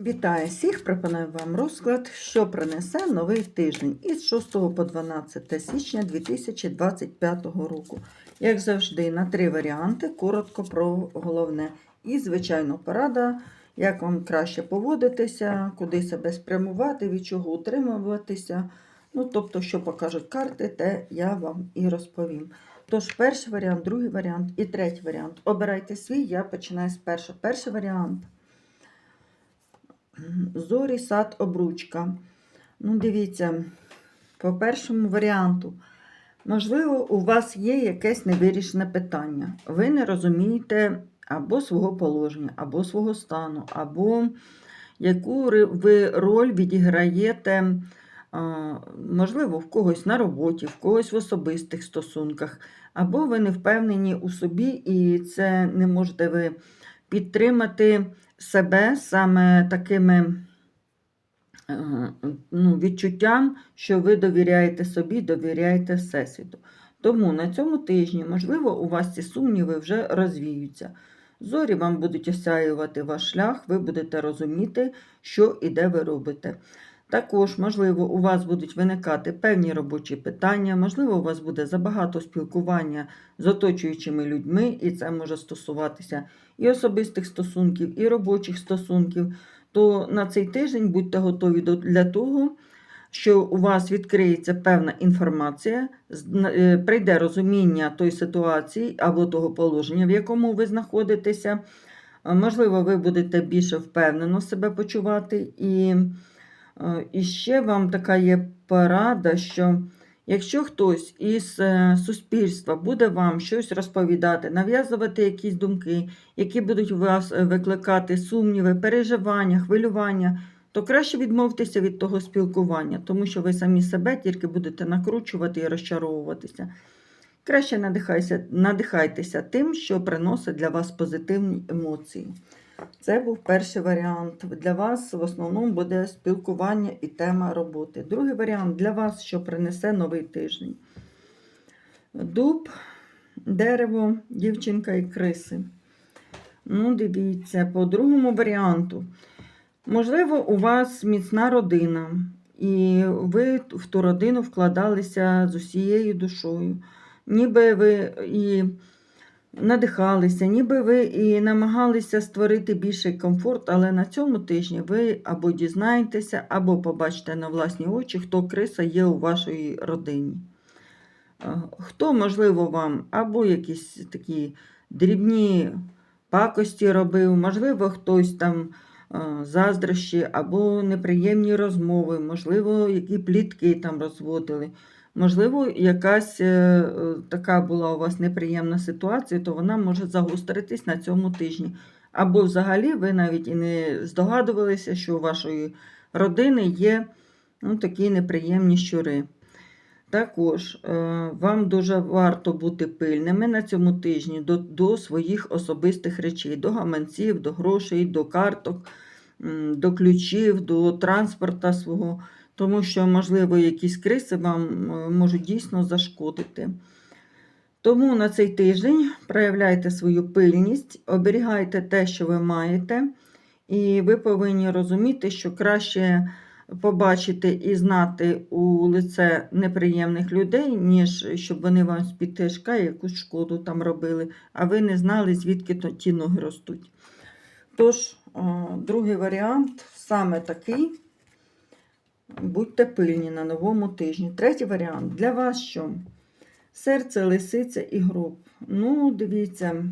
Вітаю всіх! Пропоную вам розклад, що принесе новий тиждень із 6 по 12 січня 2025 року. Як завжди, на три варіанти, коротко про головне. І, звичайно, порада, як вам краще поводитися, куди себе спрямувати, від чого утримуватися. Ну, тобто, що покажуть карти, те я вам і розповім. Тож, перший варіант, другий варіант і третій варіант. Обирайте свій, я починаю з першого. Перший варіант. Зорі, сад, обручка. Ну, дивіться, по першому варіанту. Можливо, у вас є якесь невирішене питання. Ви не розумієте або свого положення, або свого стану, або яку ви роль відіграєте, можливо, в когось на роботі, в когось в особистих стосунках, або ви не впевнені у собі, і це не можете ви підтримати себе саме такими е, ну, відчуттям, що ви довіряєте собі, довіряєте Всесвіту. Тому на цьому тижні, можливо, у вас ці сумніви вже розвіються. Зорі вам будуть осяювати ваш шлях, ви будете розуміти, що і де ви робите. Також, можливо, у вас будуть виникати певні робочі питання, можливо, у вас буде забагато спілкування з оточуючими людьми, і це може стосуватися і особистих стосунків, і робочих стосунків. То на цей тиждень будьте готові для того, що у вас відкриється певна інформація, е, прийде розуміння тої ситуації або того положення, в якому ви знаходитеся. Можливо, ви будете більше впевнено себе почувати. І, і ще вам така є порада, що якщо хтось із е, суспільства буде вам щось розповідати, нав'язувати якісь думки, які будуть у вас е, викликати сумніви, переживання, хвилювання, то краще відмовтеся від того спілкування, тому що ви самі себе тільки будете накручувати і розчаровуватися. Краще надихайтеся тим, що приносить для вас позитивні емоції. Це був перший варіант. Для вас в основному буде спілкування і тема роботи. Другий варіант для вас, що принесе новий тиждень. Дуб, дерево, дівчинка і криси. Ну, дивіться, по другому варіанту. Можливо, у вас міцна родина, і ви в ту родину вкладалися з усією душою. Ніби ви і надихалися, ніби ви і намагалися створити більший комфорт, але на цьому тижні ви або дізнаєтеся, або побачите на власні очі, хто криса є у вашій родині. Е, Хто, можливо, вам або якісь такі дрібні пакості робив, можливо, хтось там заздрощі або неприємні розмови, можливо, які плітки там розводили. Можливо, якась е, е, така була у вас неприємна ситуація, то вона може загостритись на цьому тижні. Або взагалі ви навіть і не здогадувалися, що у вашої родини є ну, такі неприємні щури. Також е, вам дуже варто бути пильними на цьому тижні до, до своїх особистих речей, до гаманців, до грошей, до карток, до ключів, до транспорта свого, тому що, можливо, якісь криси вам е, можуть дійсно зашкодити. Тому на цей тиждень проявляйте свою пильність, оберігайте те, що ви маєте, і ви повинні розуміти, що краще побачити і знати у лице неприємних людей, ніж щоб вони вам з-під тяжка якусь шкоду там робили, а ви не знали, звідки ті ноги ростуть. Тож, другий варіант саме такий. Будьте пильні на новому тижні. Третій варіант для вас що? Серце, лисиця і гроб. Ну, дивіться.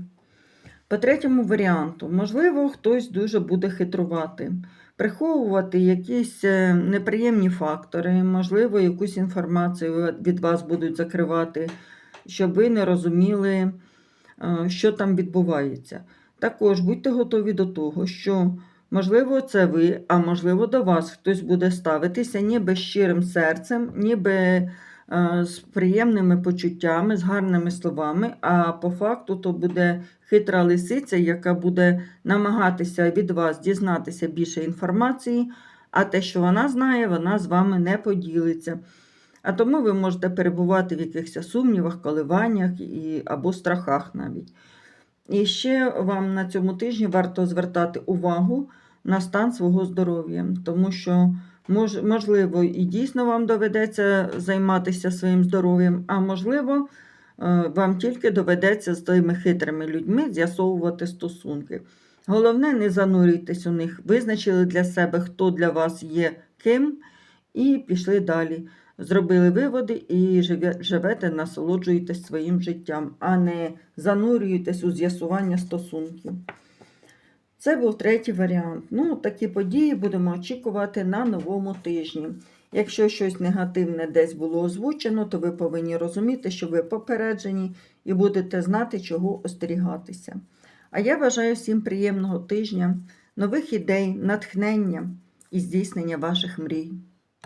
По третьому варіанту, можливо, хтось дуже буде хитрувати, приховувати якісь е, неприємні фактори, можливо, якусь інформацію від вас будуть закривати, щоб ви не розуміли, е, що там відбувається. Також будьте готові до того, що, можливо, це ви, а можливо, до вас хтось буде ставитися ніби щирим серцем, ніби з приємними почуттями, з гарними словами, а по факту то буде хитра лисиця, яка буде намагатися від вас дізнатися більше інформації, а те, що вона знає, вона з вами не поділиться. А тому ви можете перебувати в якихось сумнівах, коливаннях і, або страхах навіть. І ще вам на цьому тижні варто звертати увагу на стан свого здоров'я, тому що мож, можливо і дійсно вам доведеться займатися своїм здоров'ям, а можливо, е, вам тільки доведеться з тими хитрими людьми з'ясовувати стосунки. Головне, не занурюйтесь у них, визначили для себе, хто для вас є ким, і пішли далі. Зробили виводи і живете, насолоджуєтесь своїм життям, а не занурюєтесь у з'ясування стосунків. Це був третій варіант. Ну, такі події будемо очікувати на новому тижні. Якщо щось негативне десь було озвучено, то ви повинні розуміти, що ви попереджені і будете знати, чого остерігатися. А я бажаю всім приємного тижня, нових ідей, натхнення і здійснення ваших мрій.